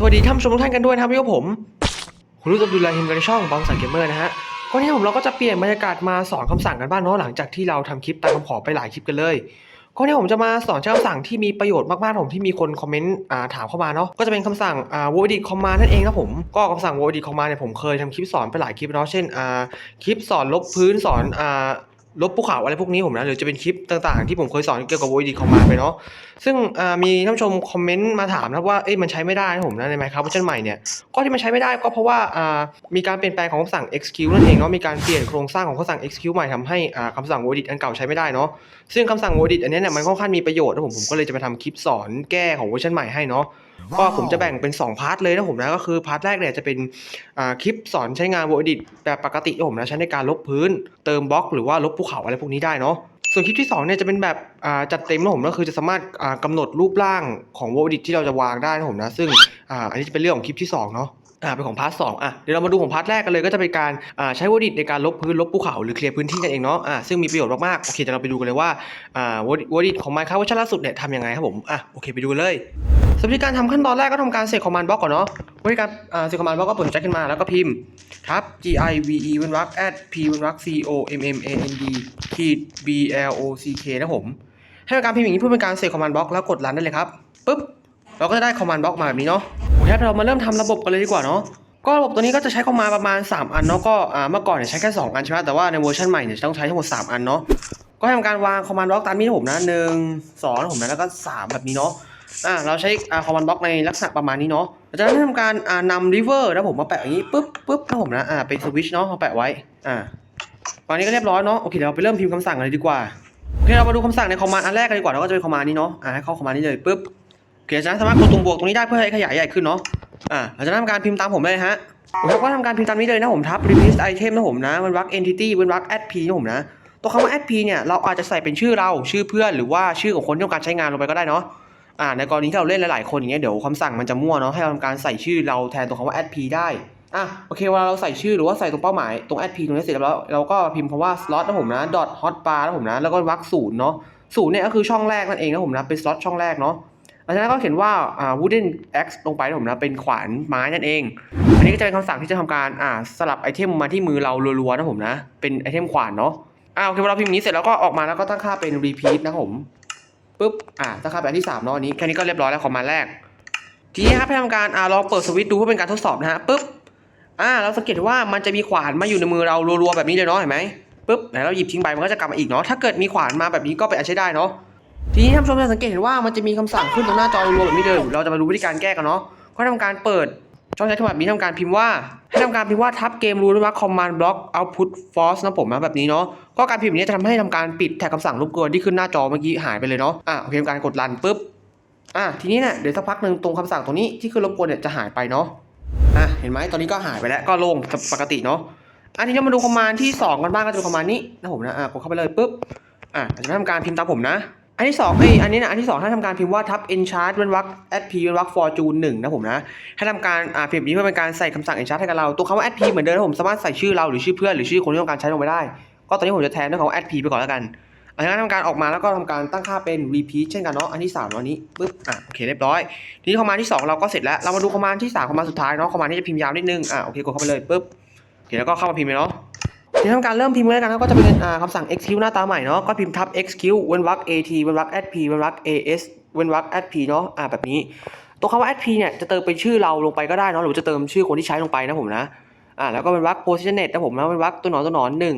สวัสดีท่านผู้ชมทุกท่านกันด้วยนะครับพี่กผม คุณรู้จักดูแลฮิมกันในช่องบางสังเกมเมอร์นะฮะก็วันนี้ผมเราก็จะเปลี่ยนบรรยากาศมาสอนคำสั่งกันบ้างเนาะหลังจากที่เราทำคลิปตามคำขอไปหลายคลิปกันเลยก็วันนี้ผมจะมาสอนใช้คำสั่งที่มีประโยชน์มากๆผมที่มีคนคอมเมนต์ถามเข้ามาเนาะก็จะเป็นคำสั่งอ่า void command นั่นเองนะผมก็คำสั่ง void command เนี่ยผมเคยทำคลิปสอนไปหลายคลิปเนาะเช่นคลิปสอนลบพื้นสอน ลบภูเขาอะไรพวกนี้ผมนะหรือจะเป็นคลิปต่างๆ ที่ผมเคยสอนเกี่ยวกับ void command ไปเนาะซึ่งมีท่านผู้ชมคอมเมนต์มาถามนะว่าเอ๊ะมันใช้ไม่ได้นะผมนะใน Minecraft เวอร์ชันใหม่เนี่ยก็ที่มันใช้ไม่ได้ก็เพราะว่ามีการเปลี่ยนแปลงของคำสั่ง execute นั่นเองเนาะมีการเปลี่ยนโครงสร้างของคำสั่ง execute ใหม่ทำให้อ่าคำสั่ง void อันเก่าใช้ไม่ได้เนาะซึ่งคำสั่ง void อันนี้เนี่ยมันค่อนข้างมีประโยชน์นะผมผมก็เลยจะมาทำคลิปสอนแก้ของเวอร์ชันใหม่ให้เนาะ ก็ผมจะแบ่งเป็น 2 พาร์ทเลยนะผมนะก็คือพาร์ทแรกเนี่ยจะเป็นคลิปสอนใช้งาน void แบบปกติผมนะใช้ในการลบพื้น เติมบล็อก หรือว่าลบภูเขาอะไรพวกนี้ได้เนาะส่วนคลิปที่2เนี่ยจะเป็นแบบจัดเต็มนะผมก็คือจะสามารถอ่ากำหนดรูปร่างของวอดิที่เราจะวางได้นะผมนะซึ่งอันนี้จะเป็นเรื่องของคลิปที่2เนาะอ่าเป็นของพาร์ทสองอะเดี๋ยวเรามาดูของพาร์ทแรกกันเลยก็จะเป็นการอ่าใช้วอดิในการลบพื้นลบภูเขาหรือเคลียร์พื้นที่กันเองเนาะอ่าซึ่งมีประโยชน์มากๆโอเคเดี๋ยวเราไปดูกันเลยว่าอ่าวอดิของ Minecraft เวอร์ชันล่าสุดเนี่ยทำยังไงครับผมอะโอเคไปดูเลย สำหรับการทำขั้นตอนแรกก็ทำการเสกคอมมานด์บล็อกก่อนเนาะวิธีการเสกคอมมานด์บล็อกก็เปิดแจ็คขึ้นมาแล้วก็พิมพ์ทับ G I V E เว้นวรรค at P เว้นวรรค C O M M A N D ขีด B L O C K นะผม ให้เป็นการพิมพ์อย่างนี้เพื่อเป็นการเสกคอมมานด์บล็อกแล้วกดรันได้เลยครับปุ๊บเราก็จะได้คอมมานด์บล็อกมาแบบนี้เนาะโอเคเรามาเริ่มทำระบบกันเลยดีกว่าเนาะก็ระบบตัวนี้ก็จะใช้คอมมาประมาณ 3 อันเนาะก็อ่าเมื่อก่อนเนี่ยใช้แค่ 2 อันใช่ไหมแต่ว่าในเวอร์ชันใหม่เนี่ยจะต้องใช้ทั้งหมด 3 อันเนาะก็ทำการวางคอมมานด์บล็อกตามนี้ผมนะหนึ่งสองผมนะแล้วก็สามแบบนี้เนาะ อ่าเราใช้คอมมานด์บล็อกในลักษณะประมาณนี้เนาะเราจะทำการอ่านำริเวอร์นะผมมาแปะอย่างนี้ปุ๊บปุ๊บนะผมนะอ่าเป็นสวิตช์เนาะมาแปะไว้อ่าตอนนี้ก็เรียบร้อยเนาะโอเคเดี๋ยวเราไปเริ่มพิมพ์คำสั่งกันเลยดีกว่าโอเคเรามาดูคำสั่งในคอมมานด์อันแรกกันดีกว่าแล้วก็จะเป็นคอมมานด์นี้เนาะอ่าให้เข้าคอมมานด์นี้เลยปุ๊บโอเคจากนั้นสามารถกดตรงบวกตรงนี้ได้เพื่อให้ขยายใหญ่ขึ้นเนาะอ่าเราจะทำการพิมพ์ตามผมเลยฮะผมก็ทำการพิมพ์ตามนี้เลยนะผมทับ replace item นะผมนะเว้นวรรค entity เว้นวรรค add p นะผมนะตัวคำว่า add p เนี่ยเราอาจจะใส่เป็นชื่อเราชื่อเพื่อนหรือว่าชื่อของคนที่ต้องการใช้งานลงไปก็ได้เนาะ อ่าในกรณีที่เราเล่นหลายๆคนอย่างเงี้ยเดี๋ยวคำสั่งมันจะมั่วเนาะให้เราทำการใส่ชื่อเราแทนตัวคำว่า add p ได้อะโอเคเวลาเราใส่ชื่อหรือว่าใส่ตรงเป้าหมายตรง add p ตรงนี้เสร็จแล้วเราก็พิมพ์คำว่า slot นะผมนะ dot hotbar นะผมนะแล้วก็วรรคศูนย์เนาะศูนย์เนี่ยก็คือช่องแรกนั่นเองนะผมนะเป็น slot ช่องแรกเนาะหลังจากนั้นก็เขียนว่า wooden axe ลงไปนะผมนะเป็นขวานไม้นั่นเอง อันนี้ก็จะเป็นคำสั่งที่จะทำการอ่าสลับไอเทมมาที่มือเรารัวๆนะผมนะ เป็นไอเทมขวานเนาะอ่าโอเคเวลาพิมพ์นี้เสร็จแล้วก็ออกมาแล้วก็ตั้งค่าเป็น repeat นะผม ปุ๊บ อ่าตั้งค่าเป็นอันที่สามเนาะอันนี้แค่นี้ก็เรียบร้อยแล้วคอมมาแรก ทีนี้ครับให้ทำการอ่าลองเปิดสวิตช์ดูเพื่อเป็นการทดสอบนะฮะปุ๊บ อ่า เราสังเกตว่ามันจะมีขวานมาอยู่ในมือเรารัวๆแบบนี้เลยเนาะเห็นไหมปุ๊บไหนเราหยิบทิ้งไปมันก็จะกลับมาอีกเนาะถ้าเกิดมีขวานมาแบบนี้ก็เป็นอันใช้ได้เนาะทีนี้ท่านผู้ชมจะสังเกตเห็นว่ามันจะมีคำสั่งขึ้นตรงหน้าจอรัวๆแบบนี้เลยเราจะมาดูวิธีการแก้กันเนาะก็ทำการเปิด ช่องใช้โทรศัพท์นี้ทำการพิมพ์ว่าให้ทำการพิมพ์ว่าทับเกมรูด้วยว่า command block output false นะผมนะแบบนี้เนาะก็การพิมพ์นี้จะทำให้ทำการปิดแท็กคำสั่งรบกวนที่ขึ้นหน้าจอเมื่อกี้หายไปเลยเนาะอะโอเคทำการกดรันปุ๊บอะทีนี้เนี่ยเดี๋ยวสักพักหนึ่งตรงคำสั่งตรงนี้ที่ขึ้นรบกวนเนี่ยจะหายไปเนาะอะเห็นไหมตอนนี้ก็หายไปแล้วก็โล่งปกติเนาะอันนี้เรามาดูคอมมานด์ที่2กันบ้างก็จะเป็นคอมมานด์นี้นะผมนะอะกดเข้าไปเลยปุ๊บอะจะทำการพิมพ์ตามผมนะ อันที่2เอ้ยอันนี้นะอันที่2ถ้าทำการพิมพ์ว่าทับ enchant เว้นวรรค add p เว้นวรรค fortune 1นะผมนะให้ทำการอ่าพิมพ์นี้เพื่อเป็นการใส่คำสั่ง enchant ให้กับเรา ตัวคำว่า add p เหมือนเดิมนะผมสามารถใส่ชื่อเราหรือชื่อเพื่อนหรือชื่อคนที่ต้องการใช้ลงไปได้ ก็ตอนนี้ผมจะแทนด้วยคำว่า add p ไปก่อนแล้วกันหลังจากนั้นทำการออกมาแล้วก็ทำการตั้งค่าเป็น repeat เช่นกันเนาะ อันที่3เนาะอันนี้ปุ๊บ อะโอเคเรียบร้อย ทีนี้คอมมานที่2เราก็เสร็จแล้ว เรามาดูคอมมานที่3คอมมานสุดท้ายเนาะ คอมมานที่จะพิมพ์ยาวนิดนึง อะโอเคกดเข้าไปเลยปุ๊บโอเคแล้วก็เข้ามาพิมพ์เลยเนาะ ทีนี้ทำการเริ่มพิมพ์เลยกันนะก็จะเป็นคำสั่ง execute หน้าตาใหม่เนาะก็พิมพ์ทับ execute เว้นวรรค at เว้นวรรค add p เว้นวรรค as เว้นวรรค add p เนาะอ่าแบบนี้ ตัวคำว่า adp เนี่ยจะเติมเป็นชื่อเราลงไปก็ได้เนาะหรือจะเติมชื่อคนที่ใช้ลงไปนะผมนะอ่าแล้วก็เป็นวรรค positioned นะผมนะเป็นวรรคตัวหนอนตัวหนอนหนึ่ง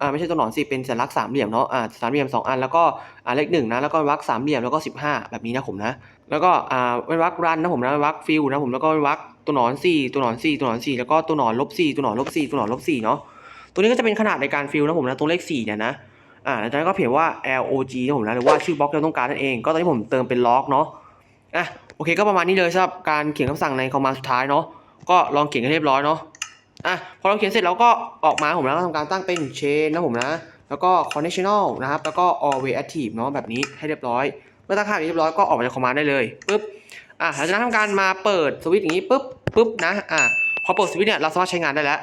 อ่าไม่ใช่ตัวหนอนสิเป็นสัญลักษณ์สามเหลี่ยมเนาะอ่าสามเหลี่ยมสองอันแล้วก็อ่าเลขหนึ่งนะแล้วก็วรรคสามเหลี่ยมแล้วก็สิบห้าแบบนี้นะผมนะแล้วก็อ่าเป็นวรรครันนะผมนะเป็นวรรคฟิลนะผมแล้วก็เป็นวรรคตัวหนอนสี่ตัวหนอนสี่ตัวหนอนสี่แล้วก็ตัวหนอนลบสี่ตัวหนอนลบสี่ตัวหนอนลบสี่เนาะ ตัวนี้ก็จะเป็นขนาดในการฟิลนะผมนะตัวเลขสี่เนี่ยนะอ่าแล้วจากนั้นก็เขียนว่า log นะผมนะหรือว่าชื่อบล็อกที่เราต้องการนั่นเอง ก็ตอนนี้ผมเติมเป็นล็อกเนาะอะโอเคก็ประมาณนี้เลยสำหรับการเขียนคำสั่งในคอมมานด์สุดท้ายเนาะก็ลองเขียนให้เรียบร้อยเนาะอะพอเราเขียนเสร็จเราก็ออกมาผมนะก็ทำการตั้งเป็น chain นะผมนะแล้วก็ conditional นะครับ แล้วก็ always active เนาะแบบนี้ให้เรียบร้อย เมื่อตั้งค่าเรียบร้อยก็ออกมาจากคอมมานด์ได้เลยปุ๊บอะหลังจากนั้นทำการมาเปิดสวิตช์อย่างนี้ปุ๊บปุ๊บนะอะพอเปิดสวิตช์เนี่ยเราสามารถใช้งานได้แล้ว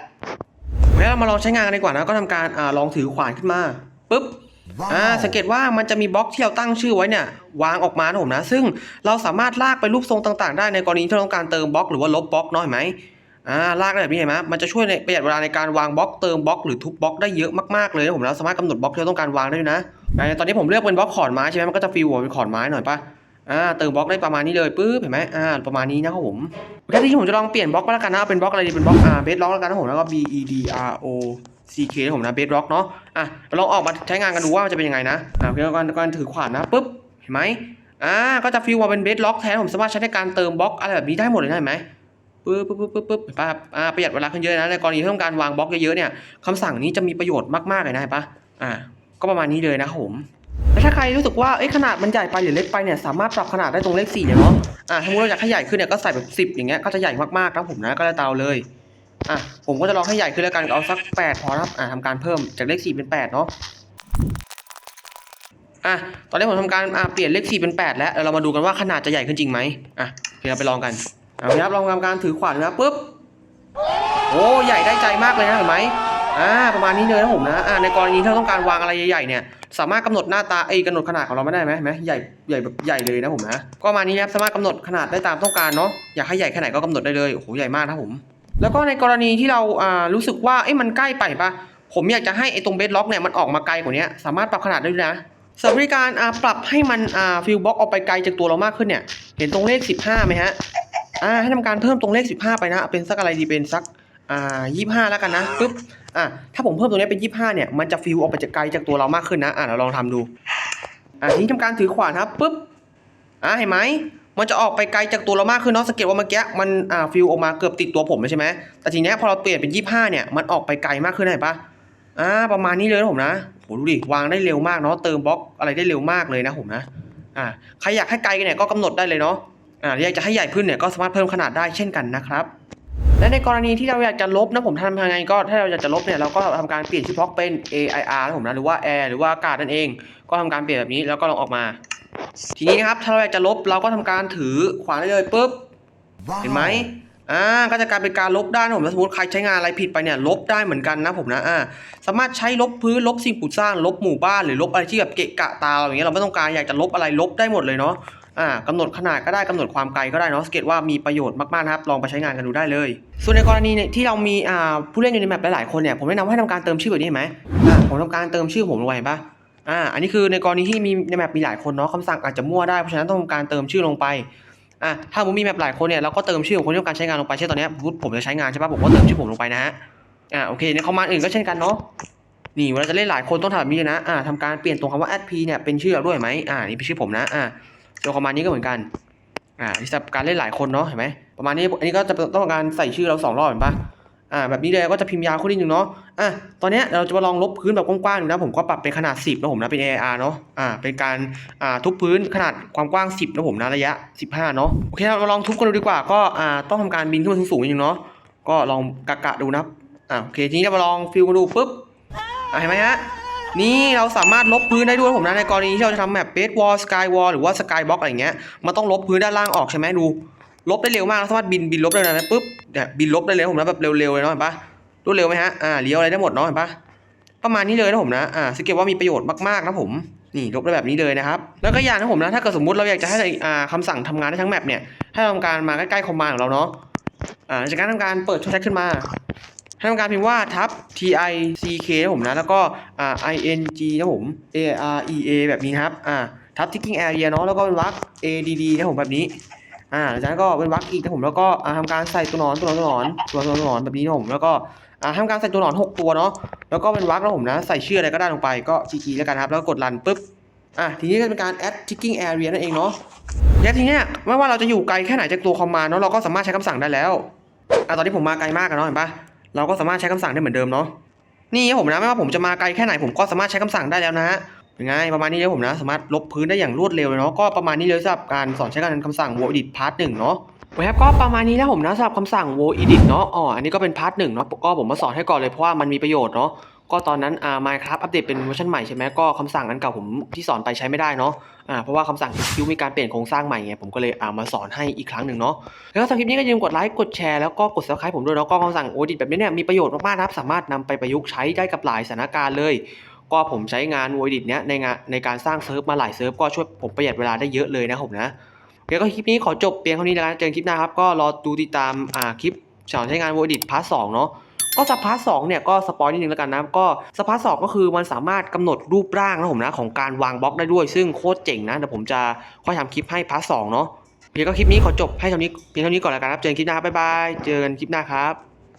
แล้วเรามาลองใช้งานกันดีกว่านะ ก็ทำการอ่าลองถือขวานขึ้นมาปุ๊บอ่าสังเกตว่ามันจะมีบล็อกที่เราตั้งชื่อไว้เนี่ยวางออกมานะผมนะ ซึ่งเราสามารถลากไปรูปทรงต่างๆ ได้ในกรณีที่เราต้องการเติมบล็อกหรือว่าลบบล็อกนาะเห็นไหมอ่าลากได้แบบนี้เห็นไหมมันจะช่วยในประหยัดเวลาในการวางบล็อกเติมบล็อกหรือทุบบล็อกได้เยอะมากๆเลยนะผมเราสามารถกำหนดบล็อกที่เราต้องการวางได้ด้วยนะตอนนี้ผมเลือกเป็นบล็อกขอนไม้ใช่ไหมมันก็จะฟีลเป็นขอนไม้หน่อยปะ อ่าเติมบล็อกได้ประมาณนี้เลยปึ๊บเห็นไหมอ่าประมาณนี้นะครับผมแค่ที่ผมจะลองเปลี่ยนบล็อกก็แล้วกันนะเป็นบล็อกอะไรดีเป็นบล็อกอ่าเบสล็อกแล้วกันนะผมแล้วก็ B E D R O C K นะผมนะเบสล็อกเนาะอะลองออกมาใช้งานกันดูว่ามันจะเป็นยังไงนะอ่าเพื่อนกันถือขวานนะปึ๊บเห็นไหมอ่าก็จะฟีลว่าเป็นเบสล็อกแทนผมสามารถใช้ในการเติมบล็อกอะไรแบบนี้ได้หมดเลยนะเห็นไหมปึ๊บปึ๊บปึ๊บปึ๊บปึ๊บเห็นปะอ่าประหยัดเวลาขึ้นเยอะนะในกรณีที่ต้องการวางบล็อกเยอะๆเนี่ยคำสั่งนี้จะมีประโยชน์มากๆเลยนะเห็นปะอ่าก็ประมาณนี้เลยนะผม แล้วถ้าใครรู้สึกว่าเอ้ยขนาดมันใหญ่ไปหรือเล็กไปเนี่ยสามารถปรับขนาดได้ตรงเลขสี่เนาะอ่าถ้าสมมติเราอยากให้ใหญ่ขึ้นเนี่ยก็ใส่แบบสิบอย่างเงี้ยก็จะใหญ่มากๆครับผมนะก็จะเตาเลยอะผมก็จะลองให้ใหญ่ขึ้นแล้วกันเอาสักแปดพอครับอ่าทำการเพิ่มจากเลขสี่เป็นแปดเนาะอะตอนนี้ผมทำการอ่าเปลี่ยนเลขสี่เป็นแปดแล้วเรามาดูกันว่าขนาดจะใหญ่ขึ้นจริงไหมอะเดี๋ยวเราไปลองกันเอาครับลองทำการถือขวานนะปุ๊บโอ้ใหญ่ได้ใจมากเลยนะเห็นไหม อ่าประมาณนี้เลยนะผมนะอ่าในกรณีที่เราต้องการวางอะไรใหญ่ๆเนี่ยสามารถกำหนดหน้าตาเอ้กำหนดขนาดของเราไม่ได้ไหมไหมใหญ่ใหญ่แบบใหญ่เลยนะผมนะก็ประมาณนี้ครับสามารถกำหนดขนาดได้ตามต้องการเนาะอยากให้ใหญ่แค่ไหนก็กำหนดได้เลยโอ้โหใหญ่มากนะผม แล้วก็ในกรณีที่เราอ่ารู้สึกว่าเอ้มันใกล้ไปปะผมอยากจะให้ไอ้ตรงเบสล็อกเนี่ยมันออกมาไกลกว่านี้สามารถปรับขนาดได้ด้วยนะสำหรับบริการอ่าปรับให้มันอ่าฟิลบ็อกออกไปไกลจากตัวเรามากขึ้นเนี่ย เห็นตรงเลข 15ไหมฮะอ่าให้ทำการเพิ่มตรงเลข 15 ไปนะ เป็นสักอะไรดีเป็นสัก อ่า25แล้วกันนะปึ๊บอ่าถ้าผมเพิ่มตรงนี้เป็น25เนี่ยมันจะฟิลออกไปจากไกลจากตัวเรามากขึ้นนะอ่าเราลองทำดูอ่าทีนี้ทำการถือขวานครับปึ๊บอ่าเห็นไหมมันจะออกไปไกลจากตัวเรามากขึ้นเนาะสังเกตว่าเมื่อกี้มันอ่าฟิลออกมาเกือบติดตัวผมเลยใช่ไหมแต่ทีเนี้ยพอเราเปลี่ยนเป็น25เนี่ยมันออกไปไกลมากขึ้นเห็นปะอ่าประมาณนี้เลยนะผมนะโหดูดิวางได้เร็วมากเนาะเติมบล็อกอะไรได้เร็วมากเลยนะผมนะอ่าใครอยากให้ไกลเนี่ยก็กำหนดได้เลยเนาะอ่าอยากจะให้ใหญ่ขึ้นเนี่ยก็สามารถเพิ่มขนาดได้เช่นกันนะครับ และในกรณีที่เราอยากจะลบนะผมทำยังไงก็ถ้าเราอยากจะลบเนี่ยเราก็ทำการเปลี่ยนชื่อบล็อกเป็น AIR นะผมนะหรือว่า air หรือว่าอากาศนั่นเอง ก็ทำการเปลี่ยนแบบนี้แล้วก็ลองออกมา ทีนี้นะครับถ้าเราอยากจะลบเราก็ทำการถือขวานได้เลยปุ๊บเห็นไหมอ่าก็จะกลายเป็นการลบได้นะผมถ้าสมมติใครใช้งานอะไรผิดไปเนี่ยลบได้เหมือนกันนะผมนะอ่าสามารถใช้ลบพื้นลบสิ่งปลูกสร้างลบหมู่บ้านหรือลบอะไรที่แบบเกะกะตาเราอย่างเงี้ยเราไม่ต้องการอยากจะลบอะไรลบได้หมดเลยเนาะ อ่ากำหนดขนาดก็ได้กำหนดความไกลก็ได้เนาะสเก็ตว่ามีประโยชน์มากๆนะครับลองไปใช้งานกันดูได้เลย ส่วนในกรณีที่เรามีอ่าผู้เล่นอยู่ในแมปหลายๆคนเนี่ยผมแนะนำให้ทำการเติมชื่อแบบนี้เห็นไหมอ่าผมทำการเติมชื่อผมลงไปเห็นปะอ่าอันนี้คือในกรณีที่มีในแมปมีหลายคนเนาะคำสั่งอาจจะมั่วได้เพราะฉะนั้นต้องทำการเติมชื่อลงไปอะถ้าผมมีแมปหลายคนเนี่ยเราก็เติมชื่อของคนที่ต้องการใช้งานลงไปเช่นตอนนี้ผมผมจะใช้งานใช่ปะผมก็เติมชื่อผมลงไปนะฮะอะโอเคในคอมมานด์อื่นก็เช่นกันเนาะนี่เวลาจะเล่นหลายคนต้องทำแบบนี้เลยนะอะทำการเปลี่ยนตรงคำว่า add p เนี่ยเป็นชื่อเราด้วยไหมอะนี่เป็นชื่อผมนะอะ ตัวคอมมานด์นี้ก็เหมือนกันอะนี่สำหรับการเล่นหลายคนเนาะเห็นไหมประมาณนี้อันนี้ก็จะต้องการใส่ชื่อเราสองรอบเห็นปะอ่าแบบนี้เลยก็จะพิมพ์ยาวขึ้นนิดนึงเนาะอะตอนนี้เราจะมาลองลบพื้นแบบกว้างๆนะผมก็ปรับเป็นขนาด 10นะผมนะเป็น AR เนาะอ่าเป็นการอ่าทุบพื้นขนาดความกว้าง 10นะผมนะระยะ 15 เนาะโอเคเราลองทุบกันดูดีกว่าก็อ่าต้องทำการบินขึ้นมาสูงๆนิดนึงเนาะก็ลองกะกะดูนะอ่าโอเคทีนี้เรามาลองฟิลกันดูปุ๊บอ่าเห็นไหมฮะ นี่เราสามารถลบพื้นได้ด้วยผมนะในกรณีที่เราจะทำแมปเบสวอลสกายวอลหรือว่าสกายบล็อกอะไรเงี้ยมันต้องลบพื้นด้านล่างออกใช่ไหมดู ลบได้เร็วมากเราสามารถบินบินลบได้เลยนะปุ๊บเนี่ยบินลบได้เลยผมนะแบบเร็วๆเลยเนาะเห็นปะรวดเร็วไหมฮะอ่าเลี้ยวอะไรได้หมดเนาะเห็นปะประมาณนี้เลยนะผมนะอ่าสเก็ตว่ามีประโยชน์มากๆนะผมนี่ลบได้แบบนี้เลยนะครับ แล้วก็อย่างนะผมนะถ้าเกิดสมมติเราอยากจะให้อ่าคำสั่งทำงานได้ทั้งแมปเนี่ยให้ทำการมาใกล้ๆคอมมานด์ของเราเนาะอ่าจากการทำการเปิดช่องแชทขึ้นมา ทำการพิมพ์ว่าทับ t i c k นะผมนะ แล้วก็ i n g นะผม a r e a แบบนี้นะครับอ่าทับ ticking area เนาะแล้วก็เป็นวรรค a d d นะผมแบบนี้อ่าหลังจากนั้นก็เป็นวรรคอีกนะผมแล้วก็อ่าทำการใส่ตัวหนอนตัวหนอนตัวหนอนตัวหนอนตัวนอนแบบนี้นะผมแล้วก็อ่าทำการใส่ตัวหนอนหกตัวเนาะแล้วก็เป็นวรรคนะผมนะใส่ชื่ออะไรก็ได้ลงไปก็จีจีแล้วกันครับ แล้วก็กดรันปุ๊บอะทีนี้ก็เป็นการ add ticking area นั่นเองเนาะและทีเนี้ยไม่ว่าเราจะอยู่ไกลแค่ไหนจากตัวคอมมานด์เนาะเราก็สามารถใช้คำสั่งได้แล้วอะตอนนี้ผมมาไกลมากกันเนาะเห็นปะ เราก็สามารถใช้คำสั่งได้เหมือนเดิมเนาะนี่ผมนะไม่ว่าผมจะมาไกลแค่ไหนผมก็สามารถใช้คำสั่งได้แล้วนะฮะเป็นไงประมาณนี้เลยผมนะ สามารถลบพื้นได้อย่างรวดเร็วเลยเนาะก็ประมาณนี้เลยสำหรับการสอนใช้การคำสั่ง w o edit part หนึ่งเนาะโอเคครับก็ประมาณนี้แล้วผมนะสำหรับคำสั่ง w o edit เนาะอ๋ออันนี้ก็เป็นพาร์ทหนึ่งเนาะก็ผมมาสอนให้ก่อนเลยเพราะว่ามันมีประโยชน์เนาะ ก็ตอนนั้นอ่า Minecraft อัปเดตเป็นเวอร์ชันใหม่ใช่ไหมก็คำสั่งอันเก่าผมที่สอนไปใช้ไม่ได้เนาะอ่าเพราะว่าคำสั่งคิวมีการเปลี่ยนโครงสร้างใหม่ไงผมก็เลยอ่ามาสอนให้อีกครั้งหนึ่งเนาะแล้วก็สำหรับคลิปนี้ก็อย่าลืมกดไลค์กดแชร์แล้วก็กด subscribe ผมด้วยเนาะก็คำสั่ง w o edit แบบนี้เนี่ยมีประโยชน์มากๆนะครับสามารถนำไปประยุกต์ใช้ได้กับหลายสถานการณ์เลย ก็ผมใช้งานวอดิตเนี้ยในงานในการสร้างเซิร์ฟมาหลายเซิร์ฟก็ช่วยผมประหยัดเวลาได้เยอะเลยนะผมนะโอเคก็คลิปนี้ขอจบเพียงเท่านี้แล้วกันเจอกันคลิปหน้าครับก็รอดูติดตามอ่าคลิปสอนใช้งานวอดิตพาร์ทสองเนาะ ก็สปาร์ทสองเนี่ยก็สปอยนิดนึงแล้วกันนะก็สปาร์ทสองก็คือมันสามารถกำหนดรูปร่างนะผมนะของการวางบล็อกได้ด้วยซึ่งโคตรเจ๋งนะเดี๋ยวผมจะค่อยทำคลิปให้พาร์ทสองเนาะเพียงก็คลิปนี้ขอจบให้เท่านี้เพียงเท่านี้ก่อนแล้วกันครับเจอกันคลิปหน้าครับบ๊ายบายเจอกันคลิปหน้าครับ